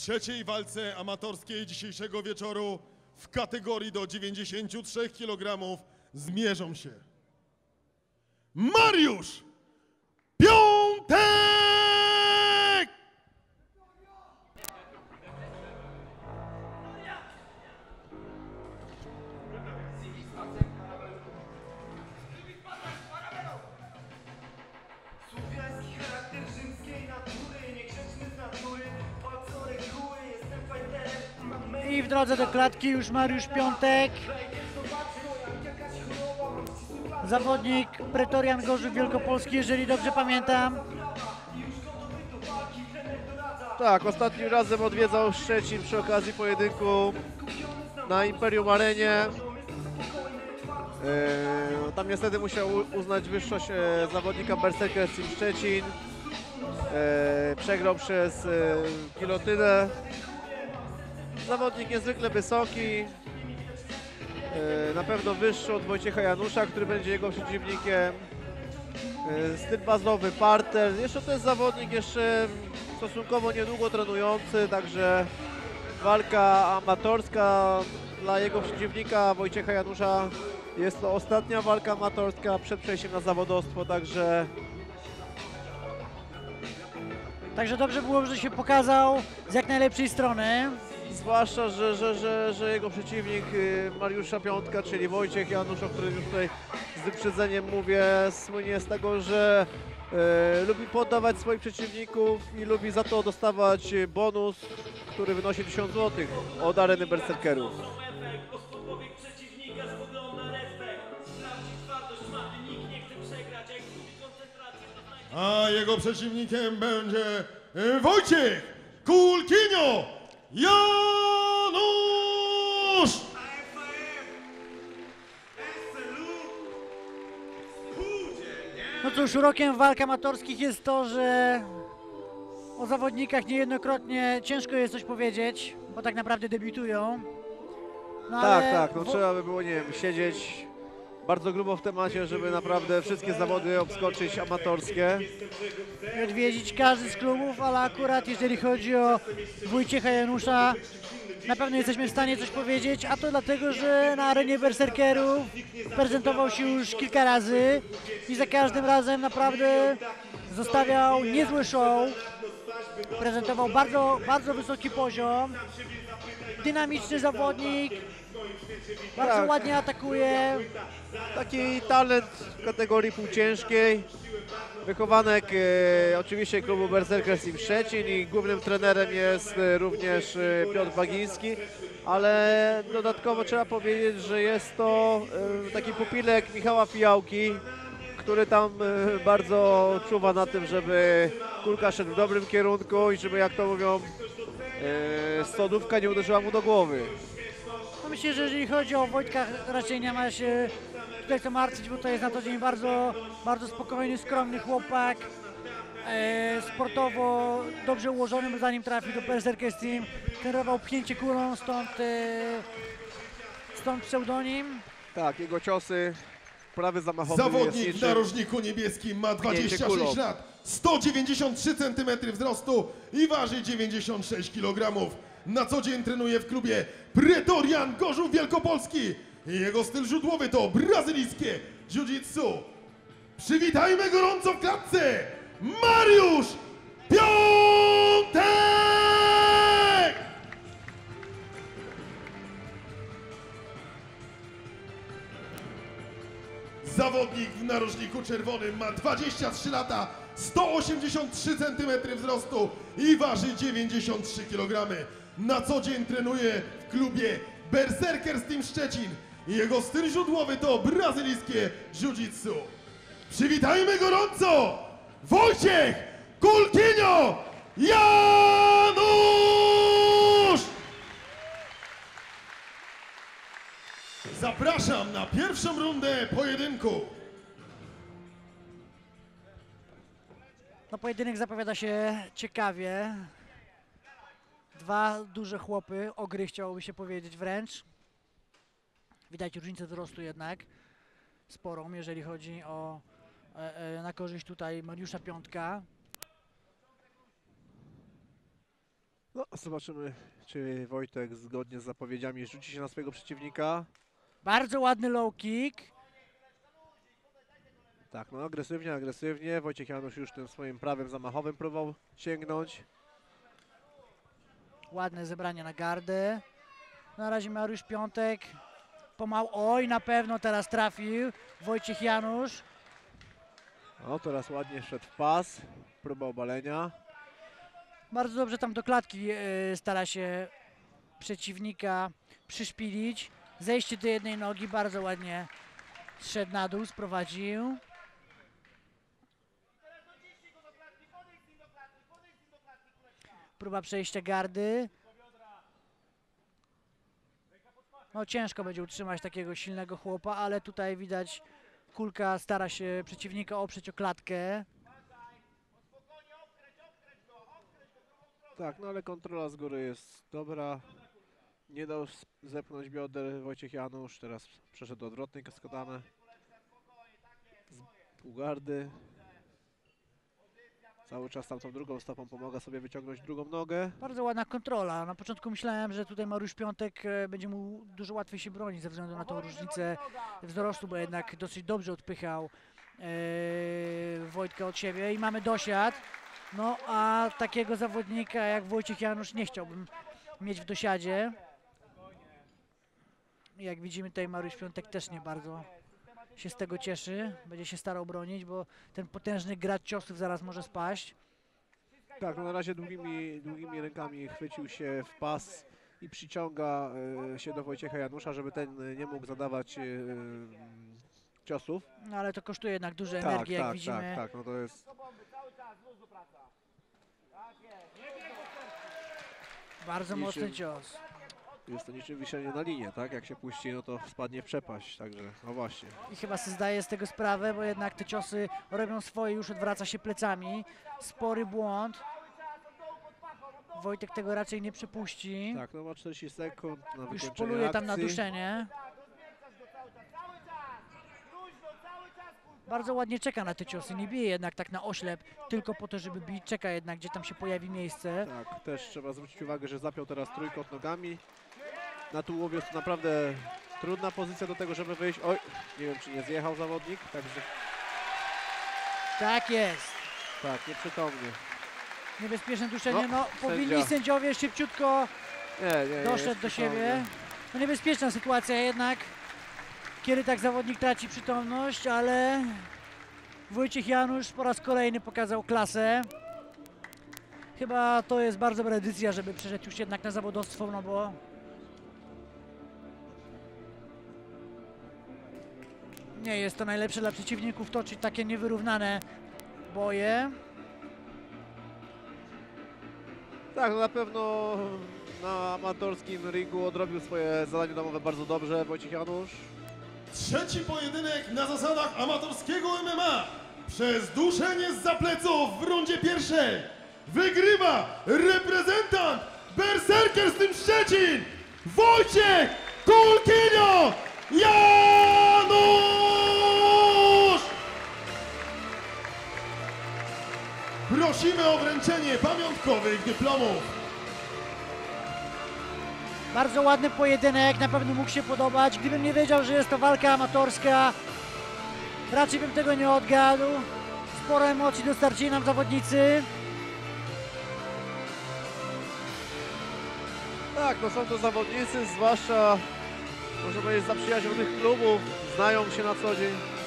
trzeciej walce amatorskiej dzisiejszego wieczoru w kategorii do 93 kg zmierzą się. Mariusz drodze do klatki już Mariusz Piątek. Zawodnik Pretorian Gorzów Wielkopolski, jeżeli dobrze pamiętam. Tak, ostatnim razem odwiedzał Szczecin przy okazji pojedynku na Imperium Arenie. E, tam niestety musiał uznać wyższość e, zawodnika Berserker Team Szczecin. E, przegrał przez gilotynę. Zawodnik niezwykle wysoki. E, na pewno wyższy od Wojciecha Janusza, który będzie jego przeciwnikiem. E, Styl bazowy, parter. Jeszcze to jest zawodnik jeszcze stosunkowo niedługo trenujący, także walka amatorska dla jego przeciwnika Wojciecha Janusza jest to ostatnia walka amatorska przed przejściem na zawodowstwo, także Także dobrze było, że się pokazał z jak najlepszej strony. Zwłaszcza, że, że, że, że jego przeciwnik y, Mariusza Piątka, czyli Wojciech Janusz, o którym już tutaj z wyprzedzeniem mówię, słynie z tego, że e, lubi poddawać swoich przeciwników i lubi za to dostawać bonus, który wynosi 1000 zł od areny berserkerów. A jego przeciwnikiem będzie e, Wojciech Kulkinio Janusz! No cóż, urokiem walk amatorskich jest to, że o zawodnikach niejednokrotnie ciężko jest coś powiedzieć, bo tak naprawdę debiutują. No Tak, ale tak, no trzeba by było, nie wiem, siedzieć bardzo grubo w temacie, żeby naprawdę wszystkie zawody obskoczyć amatorskie. odwiedzić każdy z klubów, ale akurat jeżeli chodzi o Wojciecha Janusza, na pewno jesteśmy w stanie coś powiedzieć, a to dlatego, że na arenie berserkerów prezentował się już kilka razy i za każdym razem naprawdę zostawiał niezły show, prezentował bardzo, bardzo wysoki poziom, dynamiczny zawodnik, bardzo Tak. ładnie atakuje, Taki talent w kategorii półciężkiej. Wychowanek e, oczywiście klubu Berserker Team Szczecin i głównym trenerem jest e, również e, Piotr Bagiński, ale dodatkowo trzeba powiedzieć, że jest to e, taki pupilek Michała Fijałki, który tam e, bardzo czuwa na tym, żeby kulka szedł w dobrym kierunku i żeby jak to mówią e, stodówka nie uderzyła mu do głowy. Myślę, że jeżeli chodzi o Wojtka, raczej nie ma się tutaj co martwić, bo to jest na co dzień bardzo, bardzo spokojny, skromny chłopak. E, sportowo dobrze ułożony, bo zanim trafił do Berserker Team, trenował pchnięcie kulą, stąd, e, stąd pseudonim. Tak, jego ciosy, prawy zamachowy Zawodnik w narożniku niebieskim ma Pchnięcie 26 kulą. lat, 193 cm wzrostu i waży 96 kg. Na co dzień trenuje w klubie Pretorian Gorzów Wielkopolski. Jego styl źródłowy to brazylijskie jiu-jitsu. Przywitajmy gorąco w klatce Mariusz Piątek! Zawodnik w narożniku czerwonym ma 23 lata, 183 cm wzrostu i waży 93 kg. Na co dzień trenuje w klubie Berserker Team Szczecin. Jego styl źródłowy to brazylijskie jiu-jitsu. Przywitajmy gorąco Wojciech Kulkinio Janusz! Zapraszam na pierwszą rundę pojedynku. No pojedynek zapowiada się ciekawie. Dwa duże chłopy, ogry chciałoby się powiedzieć wręcz. Widać różnicę wzrostu jednak sporą, jeżeli chodzi o e, e, na korzyść tutaj Mariusza Piątka. No, zobaczymy, czy Wojtek zgodnie z zapowiedziami rzuci się na swojego przeciwnika. Bardzo ładny low kick. Tak, no agresywnie, agresywnie. Wojciech Janusz już tym swoim prawym zamachowym próbował sięgnąć. Ładne zebranie na gardę. Na razie Mariusz Piątek. Pomału. Oj, na pewno teraz trafił. Wojciech Janusz. No, teraz ładnie szedł w pas. Próba obalenia. Bardzo dobrze tam do klatki e, stara się przeciwnika przyszpilić. Zejście do jednej nogi bardzo ładnie zszedł na dół, sprowadził. Próba przejścia gardy. No ciężko będzie utrzymać takiego silnego chłopa, ale tutaj widać kulka stara się przeciwnika oprzeć o klatkę. Tak, no ale kontrola z góry jest dobra. Nie dał zepchnąć bioder Wojciech Janusz. Teraz przeszedł do odwrotnej kaskadany. Z półgardy. Cały czas tam tą drugą stopą pomaga sobie wyciągnąć drugą nogę. Bardzo ładna kontrola. Na początku myślałem, że tutaj Mariusz Piątek e, będzie mu dużo łatwiej się bronić ze względu na tą różnicę wzrostu, bo jednak dosyć dobrze odpychał e, Wojtka od siebie i mamy dosiad. No a takiego zawodnika jak Wojciech Janusz nie chciałbym mieć w dosiadzie. Jak widzimy tutaj Mariusz Piątek też nie bardzo się z tego cieszy. Będzie się starał bronić, bo ten potężny grad ciosów zaraz może spaść. Tak, no na razie długimi, długimi rękami chwycił się w pas i przyciąga e, się do Wojciecha Janusza, żeby ten nie mógł zadawać e, ciosów. No ale to kosztuje jednak dużo Tak, energii, jak tak, widzimy. tak, tak, no to jest Bardzo mocny cios. Jest to niczym wiszenie na linie, tak? Jak się puści, no to spadnie w przepaść, także no właśnie. I chyba sobie zdaje z tego sprawę, bo jednak te ciosy robią swoje, już odwraca się plecami. Spory błąd. Wojtek tego raczej nie przepuści. Tak, no ma 40 sekund na już poluje tam na duszenie. Bardzo ładnie czeka na te ciosy, nie bije jednak tak na oślep, tylko po to, żeby bić, czeka jednak, gdzie tam się pojawi miejsce. Tak, też trzeba zwrócić uwagę, że zapiął teraz trójkąt nogami. Na tułowie jest to naprawdę trudna pozycja do tego, żeby wyjść. Oj, nie wiem czy nie zjechał zawodnik, także Tak jest. tak, nieprzytomnie. Niebezpieczne duszenie, No, no powinni sędzia. sędziowie szybciutko Nie, nie, doszedł do siebie. No niebezpieczna sytuacja jednak, kiedy tak zawodnik traci przytomność, ale Wojciech Janusz po raz kolejny pokazał klasę. Chyba to jest bardzo dobra decyzja, żeby przeszedł już jednak na zawodowstwo, no bo nie jest to najlepsze dla przeciwników toczyć takie niewyrównane boje. Tak, no na pewno na amatorskim ringu odrobił swoje zadanie domowe bardzo dobrze Wojciech Janusz. Trzeci pojedynek na zasadach amatorskiego MMA. Przez duszenie z zapleców w rundzie pierwszej wygrywa reprezentant Berserker z tym Szczecin Wojciech Kulkinio Janusz! Prosimy o wręczenie pamiątkowych dyplomów. Bardzo ładny pojedynek, na pewno mógł się podobać. Gdybym nie wiedział, że jest to walka amatorska, raczej bym tego nie odgadł. Sporo emocji dostarczyli nam zawodnicy. Tak, no są to zawodnicy, zwłaszcza można powiedzieć z zaprzyjaźnionych klubów, znają się na co dzień.